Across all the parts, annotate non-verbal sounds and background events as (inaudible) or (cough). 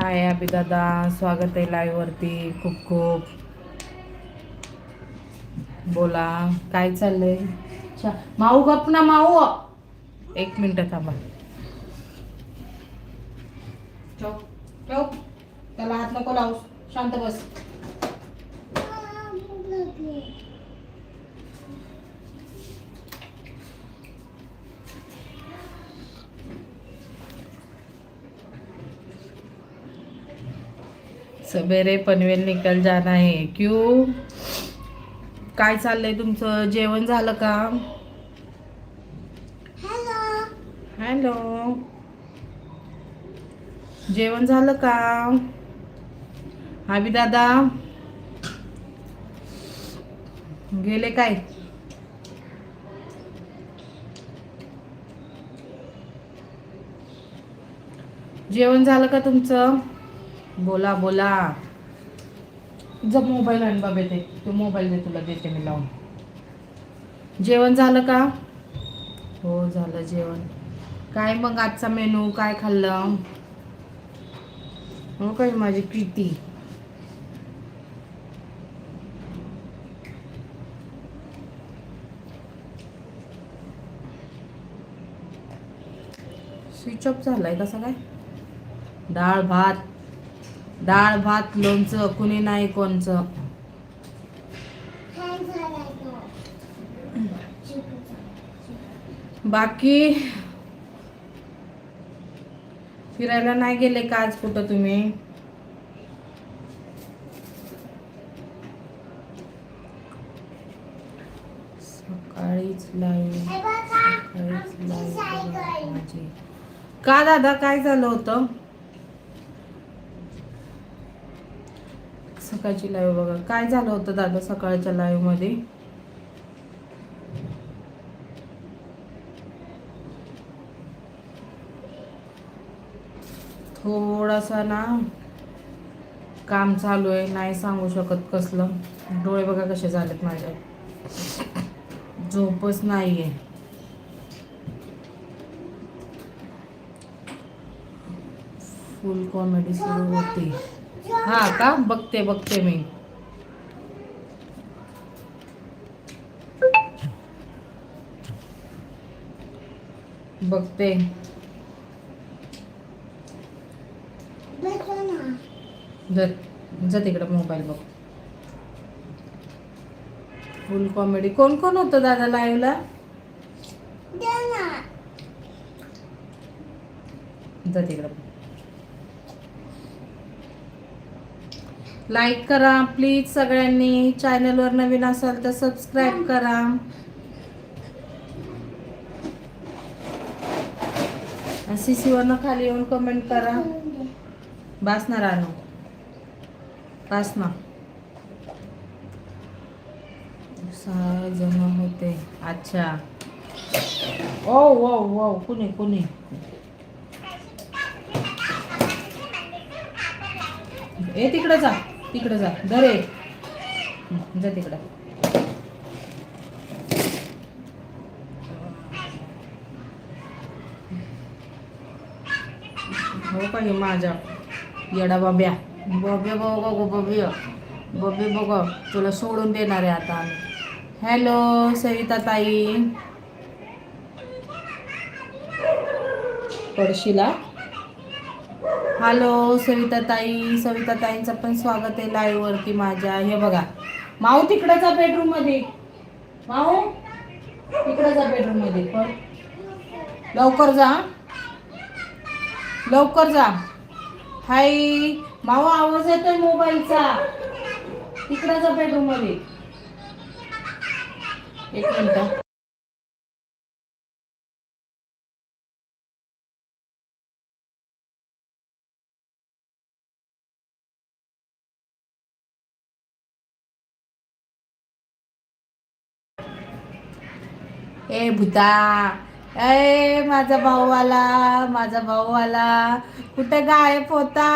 हाय अभि दादा. स्वागत आहे लाईव्ह वरती. खूप खूप. बोला काय चाललंय? अच्छा माऊ गप ना माऊ. एक मिनिट थांबा. ठेव ठेव. त्याला हात नको लावू. शांत बस. सवेरे पनवेल निकल जाना है क्यों? काय चाललंय तुमचं? जेवण झालं का? हॅलो जेवण झालं का? हाबी दादा? गेले काय? जेवण झालं का तुमचं? बोला बोला. जब मोबाईल आण बाबे ते. तो मोबाईल दे तुला देते मी लावून. जेवण झालं का? हो झालं जेवण. काय मग आजचा मेनू? काय खाल्लं? हो काय माझी प्रीती. स्विच ऑफ झालाय कसा काय? डाळ भात. डाळ भात लोणचं कुणी नाही कोणचं. बाकी फिरायला नाही गेले का आज कुठं तुम्ही? सकाळीच लाईव्ह सकाळीच लाईव्ह का दादा काय झालं होतं? सकाळची लाईव्ह बघा. काय झालं होतं दादा सकाळच्या लाईव्हमध्ये? थोडासा ना काम चालू आहे नाही सांगू शकत कसलं. डोळे बघा कसे झालेत माझ्या झोपच नाहीये. फुल कॉमेडी सुरू होती. हा का? बघते बघते मी. बघते. तिकडं मोबाईल बघ. फुल कॉमेडी कोण कोण होतं दादा लाईव्हला जा तिकडं लाईक करा प्लीज सगळ्यांनी. चॅनलवर नवीन असाल तर सबस्क्राईब करा. सी सीवरनं खाली येऊन कमेंट करा. बास ना रानू. बास ना सहा जण होते. अच्छा. ओ ओ ओ कुणी कुणी? ए तिकडे जा. तिकडं जा. दरे जा तिकडं. हो का हे माझ्या? येडा बाब्या. बब्या बघ गो बबे बबे बघ तुला सोडून देणार आहे आता आम्ही. हॅलो सविता ताई. पडशीला? हॅलो सविता ताई सविता ताईंचं पण स्वागत आहे लाईव्ह वरती माझ्या. हे बघा. माऊ तिकडं जा बेडरूममध्ये माऊ तिकडे जा बेडरूममध्ये पण लवकर जा लवकर जा. हाय. माऊ आवाज येतोय मोबाईलचा. तिकडं जा बेडरूममध्ये एक मिनिट. ए भूता ए माझा भाऊ आला माझा भाऊ आला कुठं गायब होता?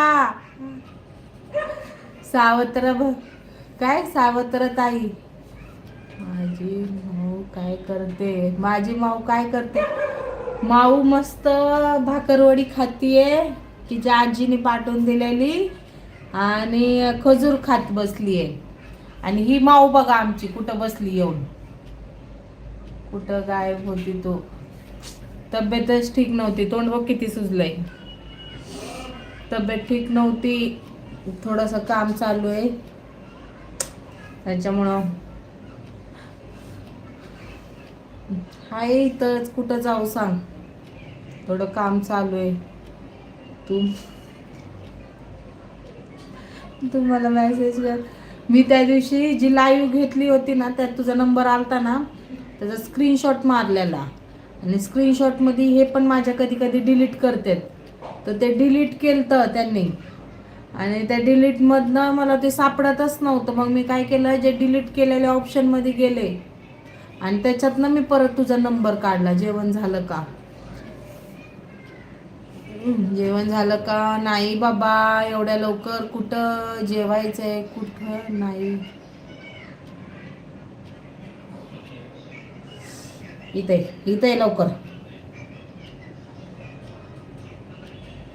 सावत्र भ- काय सावत्र ताई? माझी माऊ काय करते? माझी माऊ काय करते? माऊ मस्त भाकरवडी खातीये तिच्या आजीने पाठवून दिलेली आणि खजूर खात बसली आहे आणि ही माऊ बघा आमची कुठं बसली येऊन. कुठं गायब होती तो. तब्येतच ठीक नव्हती. तोंड बघ किती सुजलंय. तब्येत ठीक नव्हती. थोडंसं काम चालू आहे. त्याच्यामुळं. हाय इथंच कुठं जाऊ सांग. थोडं काम चालू आहे. तू. तुम्हाला मेसेज कर. मी त्या दिवशी जी लाईव्ह घेतली होती ना त्यात तुझा नंबर आलता ना त्याचा स्क्रीनशॉट मारलेला. आणि स्क्रीनशॉटमध्ये हे पण माझ्या कधी कधी डिलीट करतात. तर ते डिलीट केलं तर त्यांनी. आणि त्या डिलीटमधनं मला ते सापडतच नव्हतं. मग मी काय केलं? जे डिलीट केलेल्या ऑप्शनमध्ये गेले. आणि त्याच्यातनं मी परत तुझा नंबर काढला. जेवण झालं का? जेवण झालं का? नाही बाबा. एवढ्या लवकर कुठं जेवायचंय? कुठं? नाही. इथे इथे लवकर.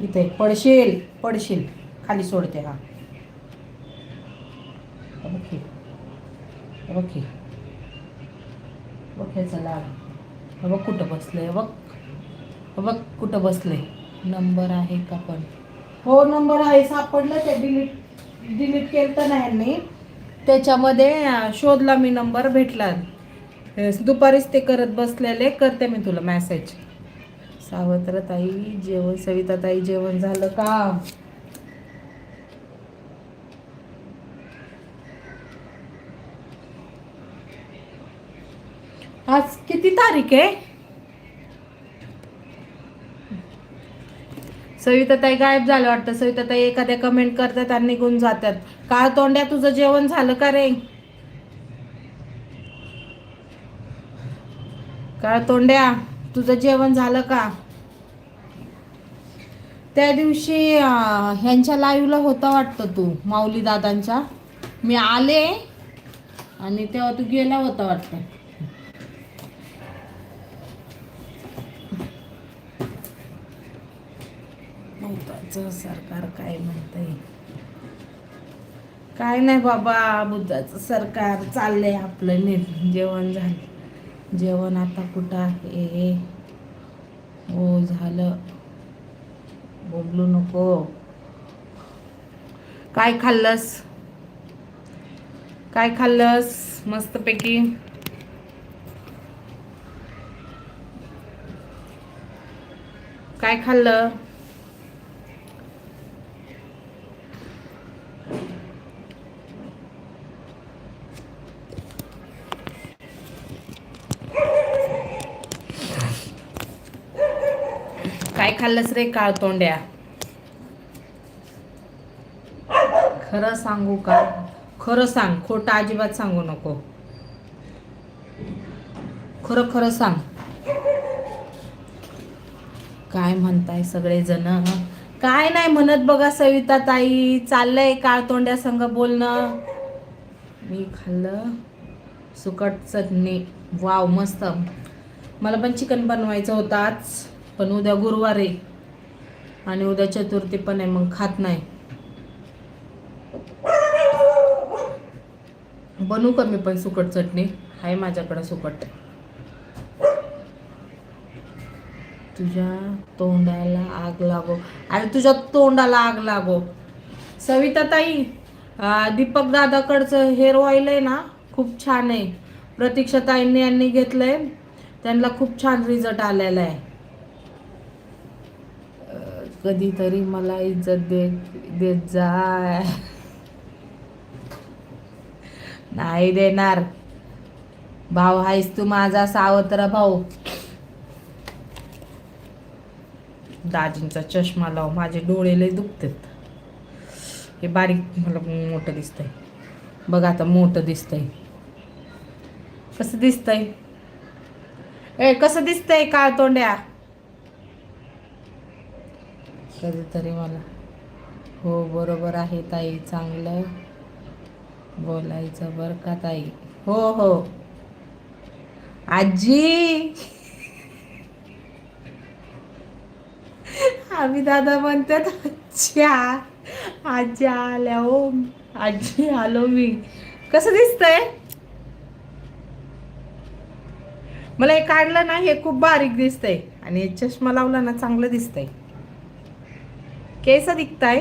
इथे पडशील पडशील. खाली सोडते हा. हे बघ हे. हे बघ कुठं बसलंय हे बघ. बघ कुठं बसलंय. नंबर आहे का पण? हो नंबर आहे. सापडलं ते. डिलीट डिलीट केलं तर नाही त्याच्यामध्ये शोधला मी नंबर भेटला. दुपारीच ते करत बसलेले करते मी तुला मॅसेज सावत्र ताई जेवण सविता ताई जेवण झालं का? आज किती तारीख आहे? सविता ताई गायब झालं वाटतं. सविता ताई एखाद्या कमेंट करतात आणि निघून जातात. काळ तोंड्या तुझं जेवण झालं का रे? काळ तोंड्या तुझं जेवण झालं का? त्या दिवशी ह्यांच्या लाईव्हला होता वाटतं तू माऊली दादांच्या. मी आले आणि तेव्हा तू गेला होता वाटतं. सरकार काय म्हणतंय? काय नाही बाबा बुद्धाचं सरकार चाललंय आपलं नीट जेवण झालं. जेवण आता कुठं आहे? हो झालं. बोबलू नको. काय खाल्लंस? काय खाल्लंस? मस्तपैकी काय खाल्लं काय खाल्लंस रे काळ तोंड्या. खरं सांगू का? खरं सांग खोटं अजिबात सांगू नको. खरं खरं सांग. काय म्हणताय सगळेजण? काय नाही म्हणत बघा सविता ताई. चाललंय काळ तोंड्या संग बोलणं. मी खाल्लं सुकट चटणी. वाव मस्त. मला पण चिकन बनवायचं होतं आज. पण उद्या गुरुवार आहे. आणि उद्या चतुर्थी पण आहे मग खात नाही. बनवू का मी पण सुकट चटणी? आहे माझ्याकडं सुकट. तुझ्या तोंडाला आग लागो. अरे तुझ्या तोंडाला आग लागो. सविता ताई दीपक दादाकडचं हेअर ऑइल आहे ना खूप छान आहे. प्रतीक्षा ताईंनी यांनी घेतलंय. त्यांना खूप छान रिझल्ट आलेला आहे. कधीतरी मला इज्जत देत देत जा नाही देणार. भाऊ आहेस तू माझा सावत्र भाऊ. दाजींचा चष्मा लाव माझे डोळे लय दुखतात. हे बारीक मला मोठं दिसतंय. बघ आता मोठं दिसतंय. कसं दिसतंय? ए कसं दिसतंय काळ तोंड्या कधीतरी मला. हो बरोबर आहे ताई चांगलं बोलायचं बरं का ताई? हो हो. आजी! आम्ही दादा म्हणतात अच्छा आजी आल्या हो. आजी आलो मी. कसं दिसतंय? मला हे काढलं ना हे खूप बारीक दिसतंय. आणि हे चष्मा लावला ना चांगलं दिसतंय. केस दिखताय?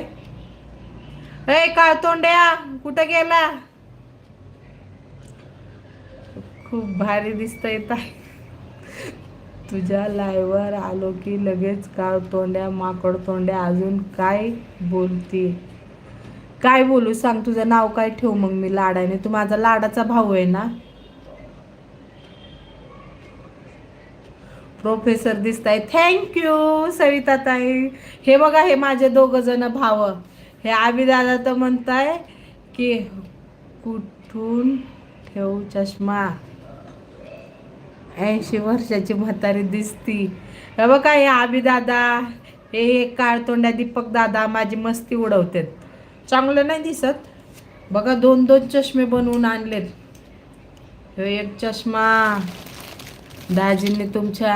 ए काळ तोंड्या कुठं गेला? खूप भारी दिसतंय ताई. तुझ्या लाईवर आलो की लगेच काळ तोंड्या माकड तोंड्या अजून काय बोलती? काय बोलू? सांग तुझं नाव काय ठेवू मग मी लाडाने. तू माझा लाडाचा भाऊ आहे ना? प्रोफेसर दिसताय थँक्यू सविता ताई हे बघा हे माझे दोघं जण भाव. हे आबीदादा तर म्हणताय की कुठून ठेवू चष्मा? ऐंशी वर्षाची म्हातारी दिसती. हे बघा हे आबीदादा हे एक काळतोंड्या दीपक दादा माझी मस्ती उडवतात. चांगलं नाही दिसत. बघा दोन दोन चष्मे बनवून आणलेत. हे एक चष्मा. दाजींनी तुमच्या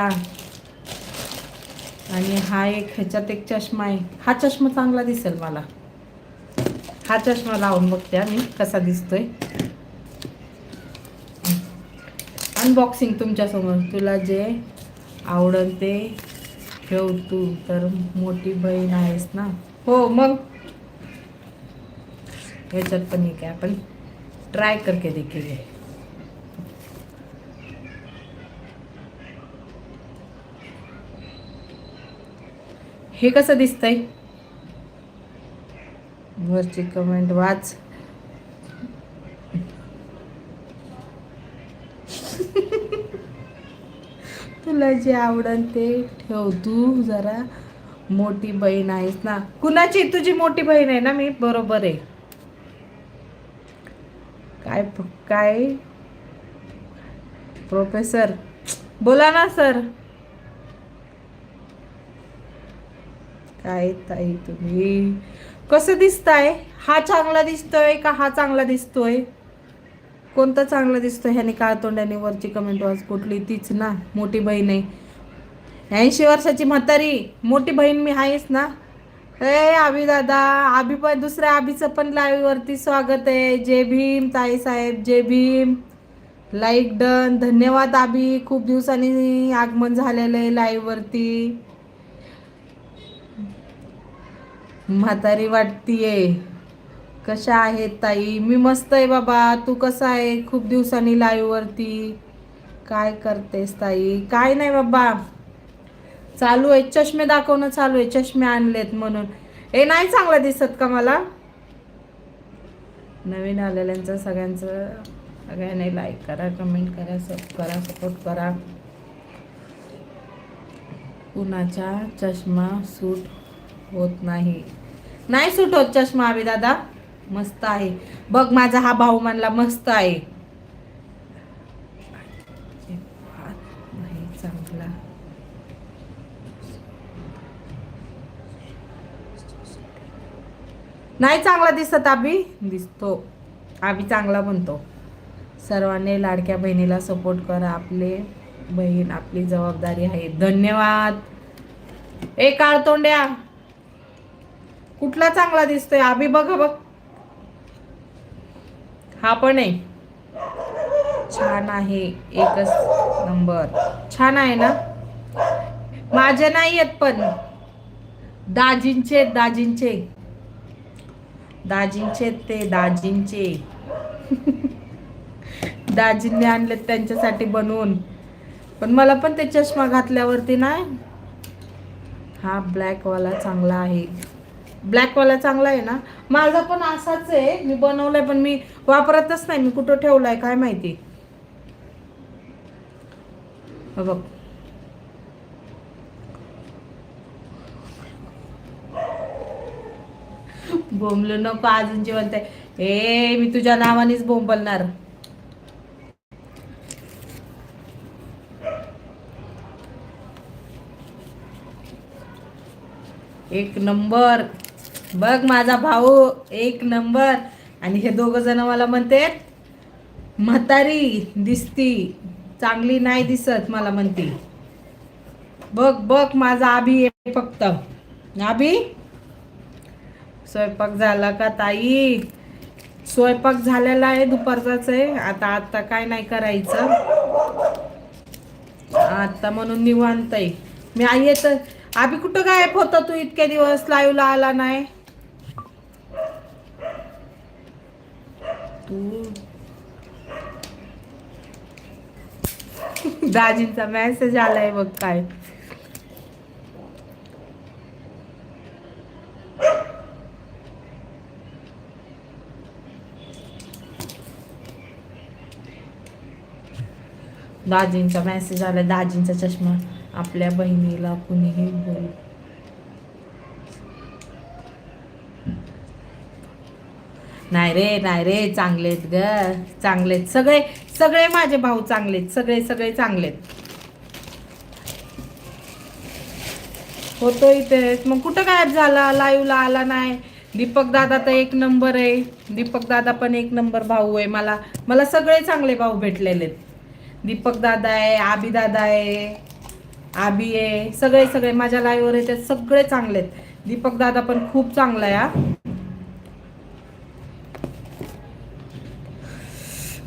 आणि हा एक ह्याच्यात एक चष्मा आहे. हा चष्मा चांगला दिसेल मला. हा चष्मा लावून बघते मी कसा दिसतोय. अनबॉक्सिंग तुमच्यासमोर. तुला जे आवडल ते ठेव तू. तर मोठी बहीण आहेस ना? हो मग? ह्याच्यात पण एक आहे. आपण ट्राय करके देखेंगे हे कसं दिसतंय? वरची कमेंट वाच. (laughs) तुला जे आवडन ते ठेव तू जरा. मोठी बहीण आहेस ना. कुणाची? तुझी मोठी बहीण आहे ना? मी बरोबर आहे. काय काय? प्रोफेसर बोला ना सर काय ताई तुम्ही? कसं दिसताय? हा चांगला दिसतोय का हा चांगला दिसतोय? कोणता चांगला दिसतोय? ह्याने काळतोंड्याने वरची कमेंट वाच कुठली? तीच ना मोठी बहीण आहे. ऐंशी वर्षाची म्हातारी मोठी बहीण मी आहेस ना? हे आबी दादा आबी पण दुसऱ्या आबीचं पण लाईववरती स्वागत आहे. जय भीम ताई साहेब जय भीम. लाईक डन धन्यवाद आबी. खूप दिवसांनी आगमन झालेलं आहे लाईववरती म्हातारी वाटतीये. कशा आहेत ताई? मी मस्त आहे बाबा. तू कसा आहे? खूप दिवसांनी लाईववरती काय करतेस ताई? काय नाही बाबा. चालू आहे. चष्मे दाखवणं चालू आहे. चष्मे आणलेत म्हणून. ए नाही चांगला दिसत का मला? नवीन आलेल्यांचं सगळ्यांचं सगळ्यांनी लाईक करा कमेंट करा सब करा सपोर्ट करा. कुणाचा चष्मा सूट होत नाही? नाही सूट होत चष्मा अभि दादा? मस्त आहे. बघ माझा हा भाऊ म्हणला मस्त आहे. नाही चांगला. दिसत आबी दिसतो. आबी चांगला म्हणतो. सर्वांनी लाडक्या बहिणीला सपोर्ट करा. आपले बहीण आपली जबाबदारी आहे. धन्यवाद. ए काळतोंड्या. कुठला चांगला दिसतोय? आम्ही बघा बघ. हा पण आहे. छान आहे. एकच नंबर. छान आहे ना? माझे नाही आहेत पण. दाजींचे आहेत, दाजींचे. दाजींचे आहेत ते दाजींचे. (laughs) दाजींनी आणलेत त्यांच्यासाठी बनवून. पण मला पण ते चष्मा घातल्यावरती नाही. हा ब्लॅकवाला चांगला आहे. ब्लॅकवाला चांगला आहे ना? माझा पण असाच आहे. मी बनवलाय पण मी वापरतच नाही. मी कुठं ठेवलाय काय माहिती? बघ. बोंबलो नको अजून जेवण ए मी तुझ्या नावानेच बोंबलणार. एक नंबर. बघ माझा भाऊ एक नंबर. आणि हे दोघ जण मला म्हणते म्हातारी दिसती चांगली नाही दिसत मला म्हणते. बघ बघ माझा आभी आहे फक्त. आभी स्वयंपाक झाला का ताई? स्वयंपाक झालेला आहे दुपारचाच आहे. आता आता काय नाही करायचं. आता म्हणून निवांत आहे मी आई येत आभी कुठं गायब होता तू इतके दिवस? लाईव्हला आला नाही. दाजींचा मेसेज आलाय बघ काय. दाजींचा मेसेज आला दाजींचा चष्मा आपल्या बहिणीला कुणीही बोल नाही रे नाही रे चांगलेत ग चांगलेत. सगळे सगळे माझे भाऊ चांगलेत सगळे सगळे चांगलेत. होतो इथेच. मग कुठं गायब झाला? लाईव्हला आला नाही. दीपक दादा तर एक नंबर आहे. दीपक दादा पण एक नंबर भाऊ आहे. मला मला सगळे चांगले भाऊ भेटलेले आहेत. दीपक दादा आहे आबी दादा आहे आबी आहे. सगळे सगळे माझ्या लाईव्हवर आहे ते सगळे चांगले आहेत दीपक दादा पण खूप चांगला आहे हा.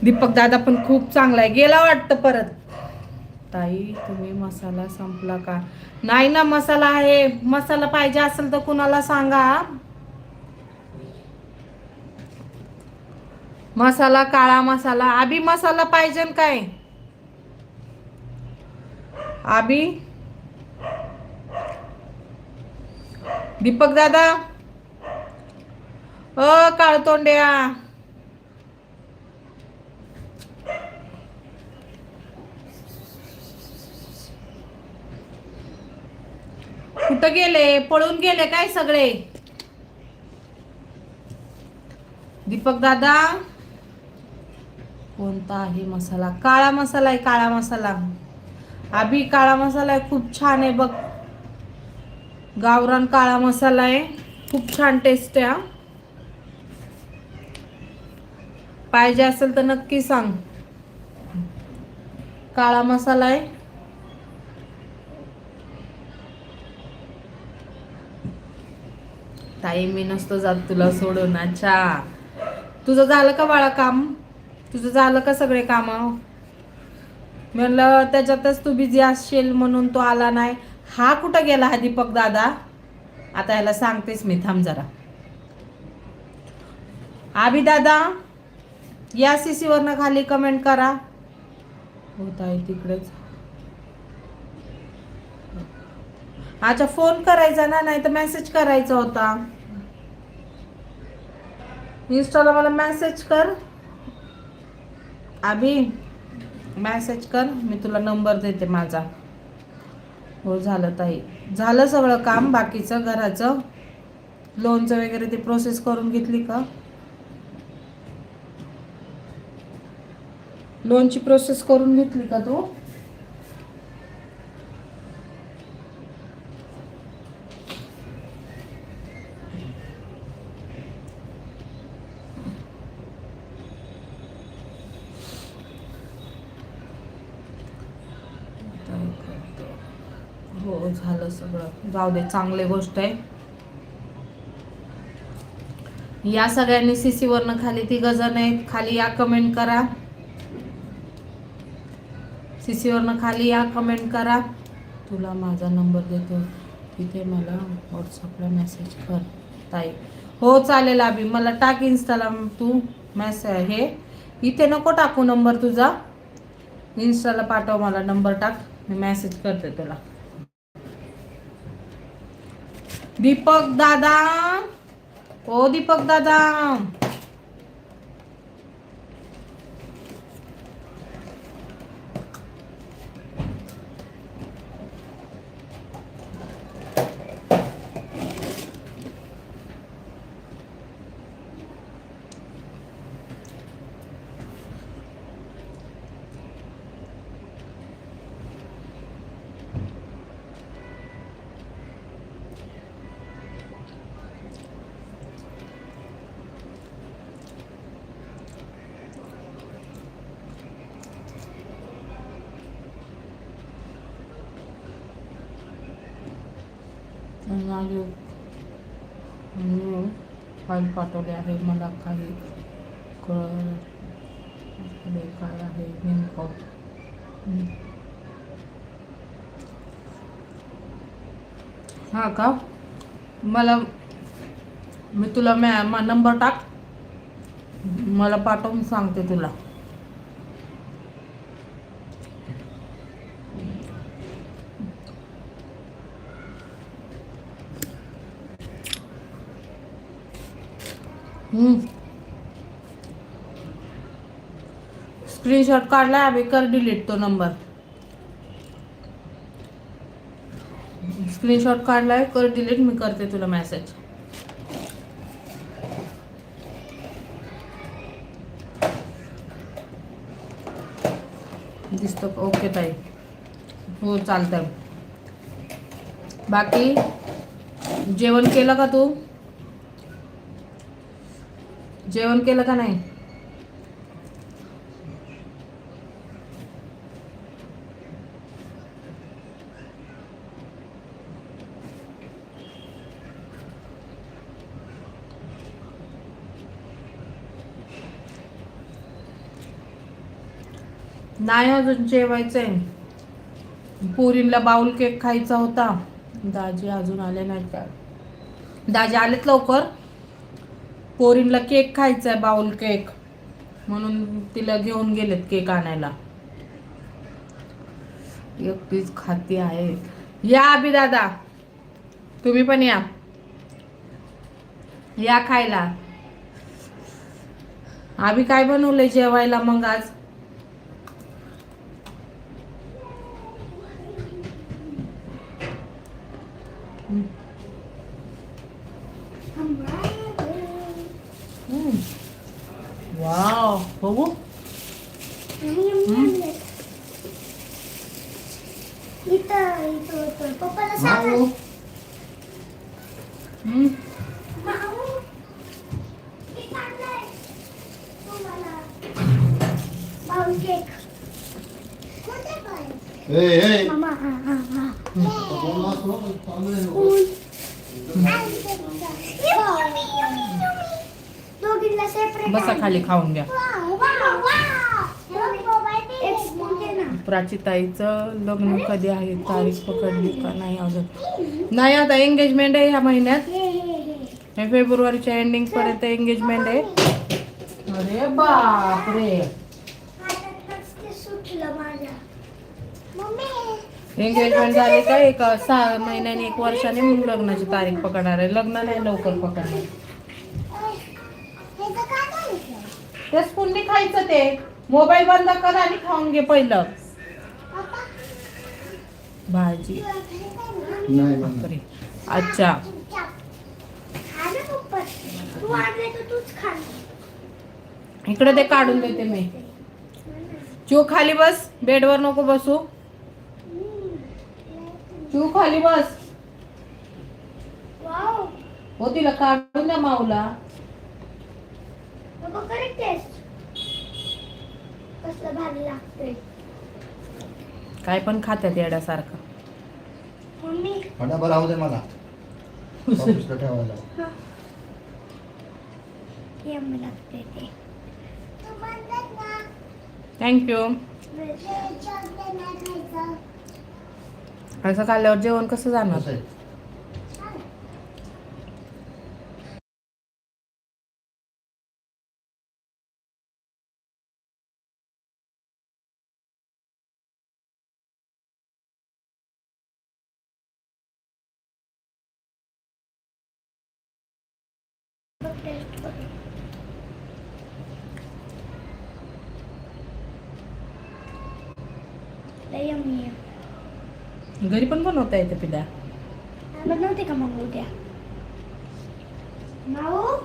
दीपक दादा पण खूप चांगला आहे. गेला वाटतं परत. ताई तुम्ही मसाला संपला का? नाही ना मसाला आहे. मसाला पाहिजे असेल तर कुणाला सांगा. मसाला काळा मसाला. आबी मसाला पाहिजे काय? आबी? दीपक दादा? अ काळतोंड्या. कुठं गेले? पळून गेले काय सगळे? दीपक दादा? कोणता आहे मसाला? काळा मसाला आहे काळा मसाला. आभी काळा मसाला आहे खूप छान आहे बघ. गावरान काळा मसाला आहे खूप छान टेस्ट आहे पाहिजे असेल तर नक्की सांग. काळा मसाला आहे ताई मी नसतो जात तुला सोडून. अच्छा. तुझं झालं का बाळा काम? तुझं झालं का सगळे काम? म्हणलं त्याच्यातच तू बिझी असशील म्हणून तो आला नाही. हा कुठं गेला हा दीपक दादा? आता याला सांगतेस मी थांब जरा. आबी दादा या सी वरनं खाली कमेंट करा. होत आहे तिकडेच. अच्छा फोन करायचा ना नाही तर मेसेज करायचा होता. इंस्टाला मला मेसेज कर. अभि मॅसेज कर. मी तुला नंबर देते माझा. हो झालं ताई. झालं सगळं काम बाकीचं घराचं. लोनचं वगैरे ते प्रोसेस करून घेतली का? लोनची प्रोसेस करून घेतली का तू हो झालं सगळं. जाऊ दे चांगली गोष्ट आहे. या सगळ्यांनी सीसी वरनं खाली ती गजन आहेत. खाली या कमेंट करा. सीसी वरनं खाली या कमेंट करा. तुला माझा नंबर देतो. तिथे मला व्हॉट्सअपला मेसेज कर ताई. हो चालेल अभि. मला टाक इन्स्टाला तू मेसेज हे. इथे नको टाकू नंबर तुझा. इन्स्टाला पाठव मला नंबर टाक. मी मेसेज करते तुला. दीपक दादा. ओ दीपक दादा. मागे फाईल पाठवले आहे. मला काही कळ काय आहे? नेमकं हम्म. हा का? मला मी तुला मॅ मा नंबर टाक. मला पाठवून सांगते तुला. स्क्रीनशॉट काढला आम्ही कर डिलीट तो नंबर स्क्रीनशॉट काढलाय कर डिलीट मी करते तुला मेसेज दिसतो ओके ताई. हो चालतंय. बाकी? जेवण केलं का तू? जेवण केलं का नाही? नाही अजून जेवायचंय. पुरीला बाउल केक खायचा होता. दाजी अजून आले नाहीत. का दाजी आलेत लवकर? पोरींला केक खायचा आहे बाउल केक. म्हणून तिला घेऊन गेलेत केक आणायला. एकटीच खाती आहे. या अभि दादा तुम्ही पण या. या खायला. अभि काय बनवलंय जेवायला मग आज वाव बघू पप्पाला वाव. हम्म. ए ए दोघींना सेपरेट बसा खाली खाऊन घ्या. प्राचीताईचं लग्न कधी आहे? तारीख पकडली का? नाही अजून. नाही आता एंगेजमेंट आहे ह्या महिन्यात. हे फेब्रुवारीच्या एंडिंग पर्यंत एंगेजमेंट आहे. अरे बापरे हातातच ते सुटलं माझ्या मम्मी एंगेजमेंट झाली का एक सहा महिन्यानी एक वर्षाने मग लग्नाची तारीख पकडणार आहे. लग्न नाही लवकर पकडणार. हे ते स्पूननी खायचं ते. मोबाईल बंद कर आणि खाऊन घे पहिलं. भाजी. अच्छा. इकडे ते काढून देते मी. चू खाली बस. बेडवर नको बसू. चू खाली बस. वाव. हो तिला काढून द्या माऊला. नको करेक्ट टेस्ट कसलं भारी लागतंय. काय पण खात्यात येड्यासारखं. मम्मी. फटाफट राहू दे मला. ऑफिसला ठेवायला. लागते ते. थँक्यू हे चॉकलेट नाही खायचं असं खाल्ल्यावर जेवण कसं जाणार? कसं आहे टेस्ट कर लय यम्मी आहे घरी पण बनवता येते पिल्या बनवते का मग उद्या? माऊ?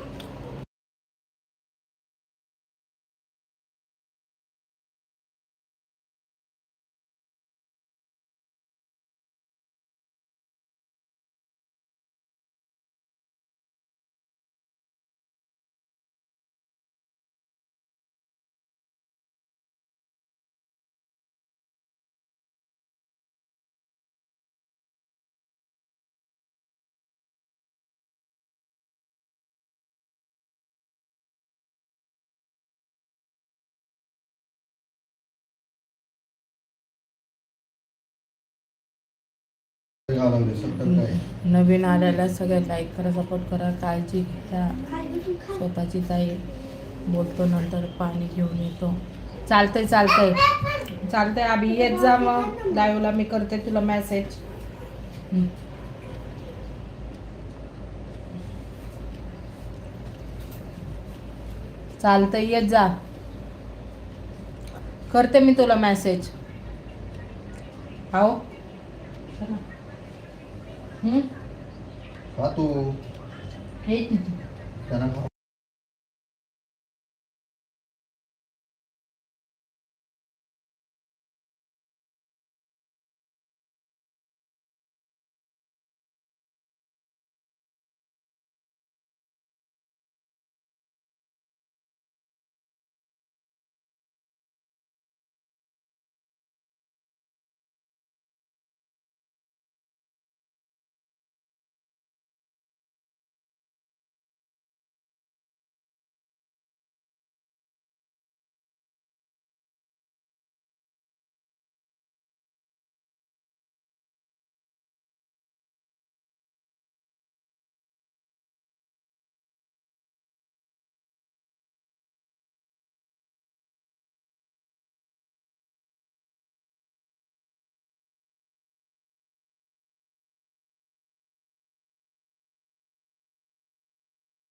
काय नवीन आल्याला सगळ्यात लाईक करा सपोर्ट करा काळजी घ्या. स्वतःची ताई बोलतो नंतर पाणी घेऊन येतो. चालतंय चालतंय. चालतंय अभि येत जा मग. लाईव्हला मी करते तुला मेसेज चालतंय येत जा. करते मी तुला मेसेज हो हम्म? खा तू हे त्यांना खा